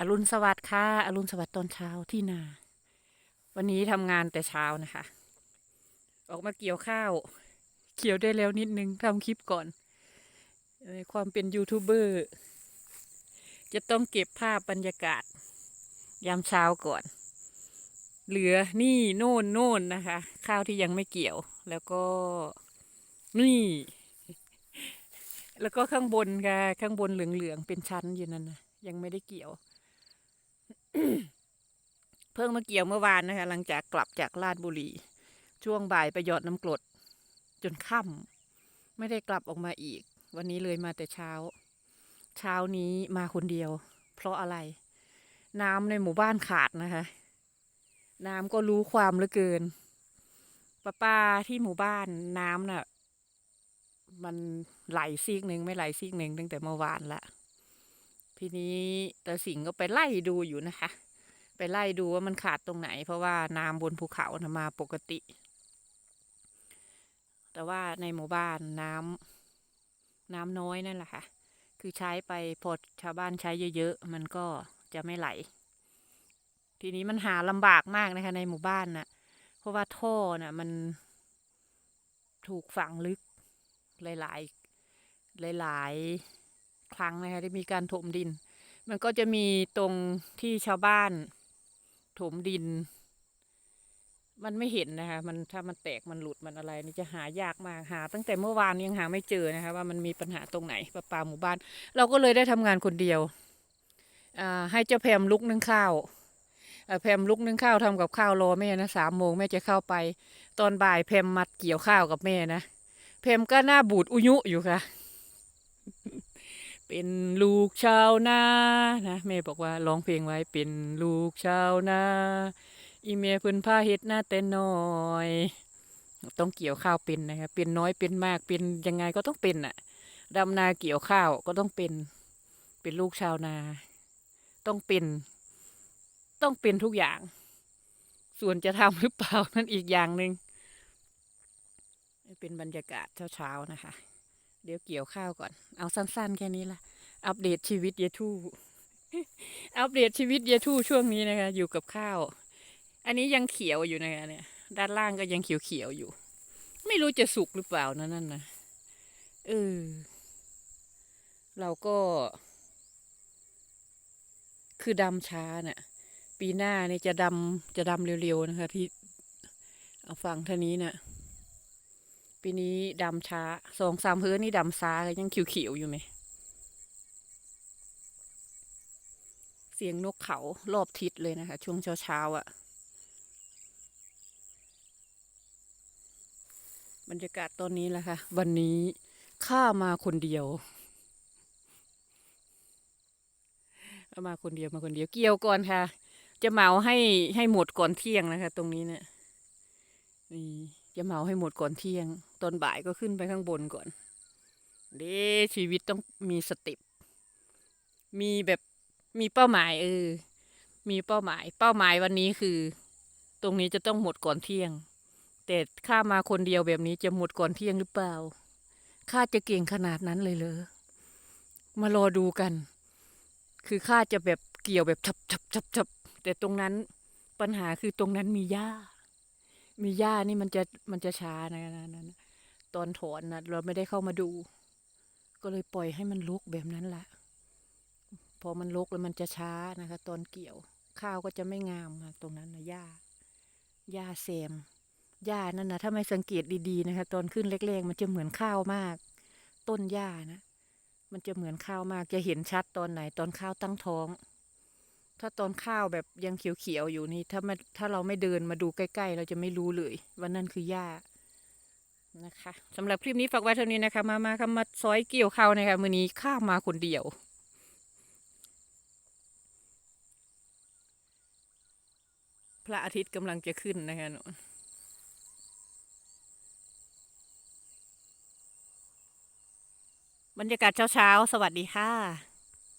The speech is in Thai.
อรุณสวัสดิ์ค่ะ อรุณสวัสดิ์ตอนเช้าที่นา วันนี้ทำงานแต่เช้านะคะ ออกมาเกี่ยวข้าวเกี่ยวได้แล้วนิดนึงทำคลิปก่อนในความเป็นยูทูบเบอร์จะต้องเก็บภาพบรรยากาศ ยามเช้าก่อน เหลือนี่โน่นโน่นนะคะ ข้าวที่ยังไม่เกี่ยว แล้วก็นี่ แล้วก็ข้างบนค่ะ ข้างบนเหลืองๆเป็นชั้นอยู่นั่นนะยังไม่ได้เกี่ยว เพิ่งมาเกี่ยวเมื่อวานนะคะ หลังจากกลับจากลาดบุรี ช่วงบ่ายไปหยอดน้ำกรด จนค่ำไม่ได้กลับออกมาอีก วันนี้เลยมาแต่เช้า เช้านี้มาคนเดียว เพราะอะไร น้ำในหมู่บ้านขาดนะคะ น้ำก็รู้ความเหลือเกินป้าป้าที่หมู่บ้านน้ำน่ะ มันไหลซีกหนึ่งไม่ไหลซีกหนึ่งตั้งแต่เมื่อวานละ ทีนี้ตาสิงห์ก็ไปไล่ดูอยู่นะคะ ไปไล่ดูว่ามันขาดตรงไหน เพราะว่าน้ำบนภูเขานะมาปกติ แต่ว่าในหมู่บ้านน้ำน้ำน้อยนั่นแหละค่ะ คือใช้ไปพอชาวบ้านใช้เยอะๆ มันก็จะไม่ไหล ทีนี้มันหาลำบากมากนะคะ ในหมู่บ้านน่ะ เพราะว่าท่อน่ะ มันถูกฝังลึกหลาย ๆ หลาย ๆ ครั้งนะคะที่มีการถมดิน มันก็จะมีตรงที่ชาวบ้าน ถมดิน มันไม่เห็นนะคะมันถ้ามันแตกมันหลุดมันอะไร นี่จะหายากมากหา ตั้งแต่เมื่อวานยังหาไม่เจอนะคะว่ามันมีปัญหาตรงไหนประปาหมู่บ้าน เราก็เลยได้ทำงานคนเดียวอ่าให้เจ้าแพมลุกนึ่งข้าวแพมลุกนึ่งข้าวทำกับข้าวรอแม่นะสามโมงแม่จะเข้าไป ตอนบ่ายแพมมัดเกี่ยวข้าวกับแม่นะแพมก็หน้าบูดอุยุอยู่ค่ะ เป็นลูกชาวนานะแม่บอกว่าร้องเพลงไว้เป็นลูกชาวนาอีเมเพิ่นพาเฮ็ดหน้าแต่น้อย ต้องเกี่ยวข้าวเป็นนะคะเป็นน้อยเป็นมากเป็นยังไงก็ต้องเป็นอะดำนาเกี่ยวข้าวก็ต้องเป็น เป็นลูกชาวนา ต้องเป็น ต้องเป็นทุกอย่าง ส่วนจะทำหรือเปล่านั่นอีกอย่างหนึ่งเป็นบรรยากาศเช้าๆนะคะ เดี๋ยวเกี่ยวข้าวก่อน เอาสั้นๆ แค่นี้ละอัปเดตชีวิตเยทูอัปเดตชีวิตเยทูช่วงนี้นะคะ อยู่กับข้าว อันนี้ยังเขียวอยู่นะคะเนี่ย ด้านล่างก็ยังเขียวๆอยู่ ไม่รู้จะสุกหรือเปล่านะนั่นนะเออเราก็ คือดำช้าน่ะปีหน้านี่จะดำจะดำเร็วๆนะคะที่เอาฝั่งท่านี้น่ะ ปีนี้ดำช้าสองสามเฮือนี่ดำซ้าก็ยังเขียวๆอยู่ไหม เสียงนกเขารอบทิศเลยนะคะ ช่วงเช้าๆอะ่ะ บรรยากาศตอนนี้แหละค่ะ วันนี้ข้ามาคนเดียวมาคนเดียวมาคนเดียวเกี่ยวก่อนค่ะ จะเหมาให้ให้หมดก่อนเที่ยงนะคะ ตรงนี้เนี่ยนี่ จะเมาให้หมดก่อนเที่ยง ตอนบ่ายก็ขึ้นไปข้างบนก่อน เด้ชีวิตต้องมีสติปมีแบบมีเป้าหมายเออ มีเป้าหมาย เป้าหมายวันนี้คือ ตรงนี้จะต้องหมดก่อนเที่ยง แต่ข้ามาคนเดียวแบบนี้จะหมดก่อนเที่ยงหรือเปล่าข้าจะเก่งขนาดนั้นเลยเหรอมารอดูกัน คือข้าจะแบบเกี่ยวแบบชับชับชับชับแต่ตรงนั้นปัญหาคือตรงนั้นมีหญ้า มีหญ้านี่มันจะมันจะช้านะนั้นตอนถอนนะเราไม่ได้เข้ามาดู ก็เลยปล่อยให้มันลุกแบบนั้นแหละพอมันลุกแล้วมันจะช้านะคะ ตอนเกี่ยว ข้าวก็จะไม่งามนะตรงนั้นนะหญ้าหญ้าแซมหญ้านั่นนะถ้าไม่สังเกตดีๆนะคะ ตอนขึ้นเล็กๆมันจะเหมือนข้าวมาก ต้นหญ้านะมันจะเหมือนข้าวมากจะเห็นชัดตอนไหนตอนข้าวตั้งท้อง ถ้าตอนข้าวแบบยังเขียวๆอยู่นี่ ถ้าไม่ถ้าเราไม่เดินมาดูใกล้ๆ เราจะไม่รู้เลยว่านั่นคือหญ้านะคะสำหรับคลิปนี้ฝากไว้เท่านี้นะคะ มามาคำมาซอยเกี่ยวข้าวนะคะมือนี้ข้ามาคนเดียวพระอาทิตย์กำลังจะขึ้นนะคะนบรรยากาศเช้าๆ สวัสดีค่ะ